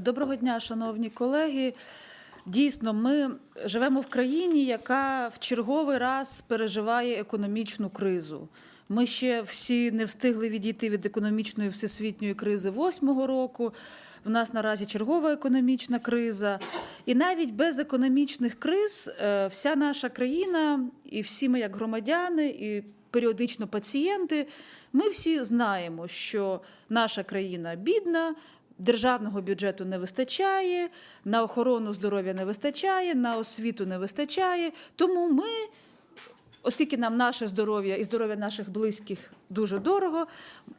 Доброго дня, шановні колеги. Дійсно, ми живемо в країні, яка в черговий раз переживає економічну кризу. Ми ще всі не встигли відійти від економічної всесвітньої кризи восьмого року. В нас наразі чергова економічна криза. І навіть без економічних криз е, вся наша країна, і всі ми, як громадяни, і періодично пацієнти, ми всі знаємо, що наша країна бідна. Державного бюджету не вистачає, на охорону здоров'я не вистачає, на освіту не вистачає. Тому ми, оскільки нам наше здоров'я і здоров'я наших близьких дуже дорого,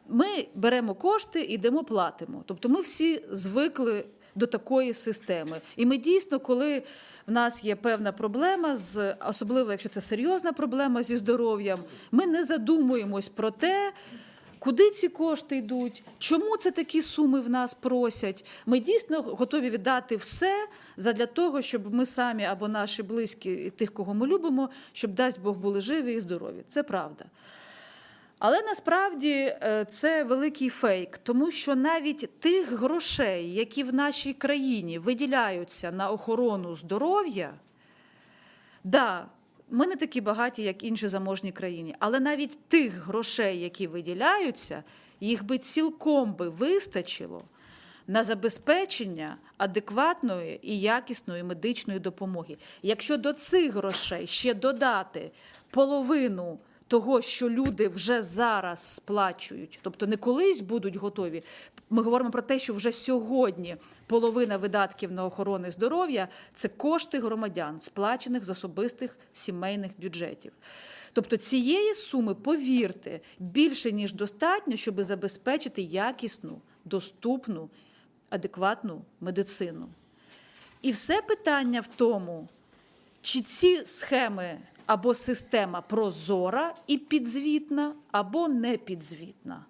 ми беремо кошти і йдемо платимо. Тобто ми всі звикли до такої системи. І ми дійсно, коли в нас є певна проблема, з особливо якщо це серйозна проблема зі здоров'ям, ми не задумуємось про те. Куди ці кошти йдуть? Чому це такі суми в нас просять? Ми дійсно готові віддати все задля того, щоб ми самі або наші близькі, тих, кого ми любимо, щоб дасть Бог були живі і здорові. Це правда. Але насправді е, це великий фейк, тому що навіть тих грошей, які в нашій країні виділяються на охорону здоров'я, да, ми не такі багаті, як інші заможні країни, але навіть тих грошей, які виділяються, їх би цілком би вистачило на забезпечення адекватної і якісної медичної допомоги. Якщо до цих грошей ще додати половину того, що люди вже зараз сплачують, тобто не колись будуть готові. Ми говоримо про те, що вже сьогодні половина видатків на охорону здоров'я це кошти громадян, сплачених з особистих сімейних бюджетів. Тобто цієї суми, повірте, більше ніж достатньо, щоб забезпечити якісну, доступну, адекватну медицину. І все питання в тому, чи ці схеми або система прозора і підзвітна, або не підзвітна.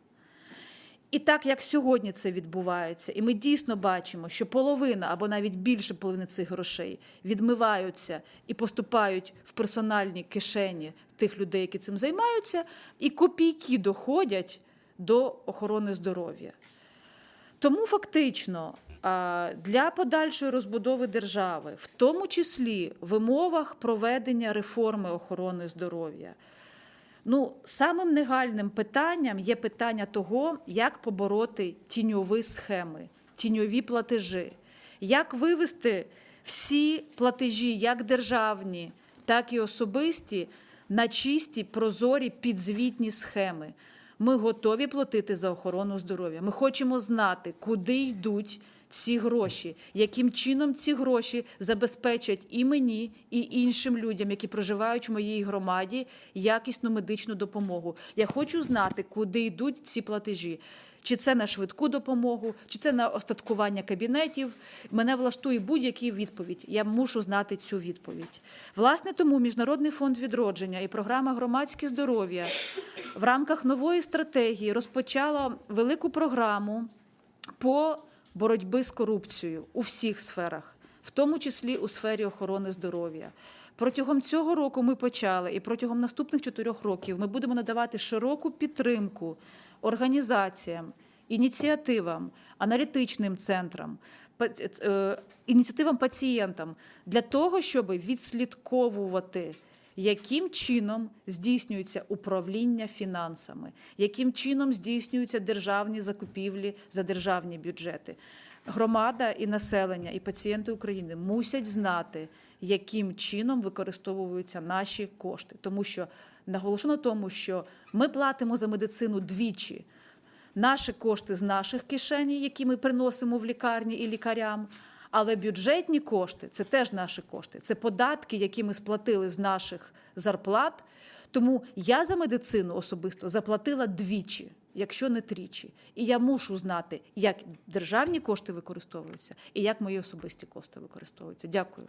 І так як сьогодні це відбувається, і ми дійсно бачимо, що половина або навіть більше половини цих грошей відмиваються і поступають в персональні кишені тих людей, які цим займаються, і копійки доходять до охорони здоров'я. Тому фактично для подальшої розбудови держави, в тому числі в умовах проведення реформи охорони здоров'я, ну самим негальним питанням є питання того, як побороти тіньові схеми, тіньові платежі, як вивести всі платежі, як державні, так і особисті, на чисті, прозорі підзвітні схеми. Ми готові платити за охорону здоров'я. Ми хочемо знати, куди йдуть ці гроші, яким чином ці гроші забезпечать і мені, і іншим людям, які проживають в моїй громаді, якісну медичну допомогу. Я хочу знати, куди йдуть ці платежі. Чи це на швидку допомогу, чи це на остаткування кабінетів. Мене влаштує будь-які відповідь. Я мушу знати цю відповідь. Власне, тому Міжнародний фонд відродження і програма громадське здоров'я в рамках нової стратегії розпочала велику програму по боротьби з корупцією у всіх сферах, в тому числі у сфері охорони здоров'я. Протягом цього року ми почали, і протягом наступних чотирьох років ми будемо надавати широку підтримку організаціям, ініціативам, аналітичним центрам, е, ініціативам пацієнтам для того, щоб відслідковувати. Яким чином здійснюється управління фінансами, яким чином здійснюються державні закупівлі за державні бюджети? Громада і населення, і пацієнти України мусять знати, яким чином використовуються наші кошти, тому що наголошено тому, що ми платимо за медицину двічі. Наші кошти з наших кишень, які ми приносимо в лікарні і лікарям. Але бюджетні кошти це теж наші кошти. Це податки, які ми сплатили з наших зарплат. Тому я за медицину особисто заплатила двічі, якщо не тричі. І я мушу знати, як державні кошти використовуються і як мої особисті кошти використовуються. Дякую.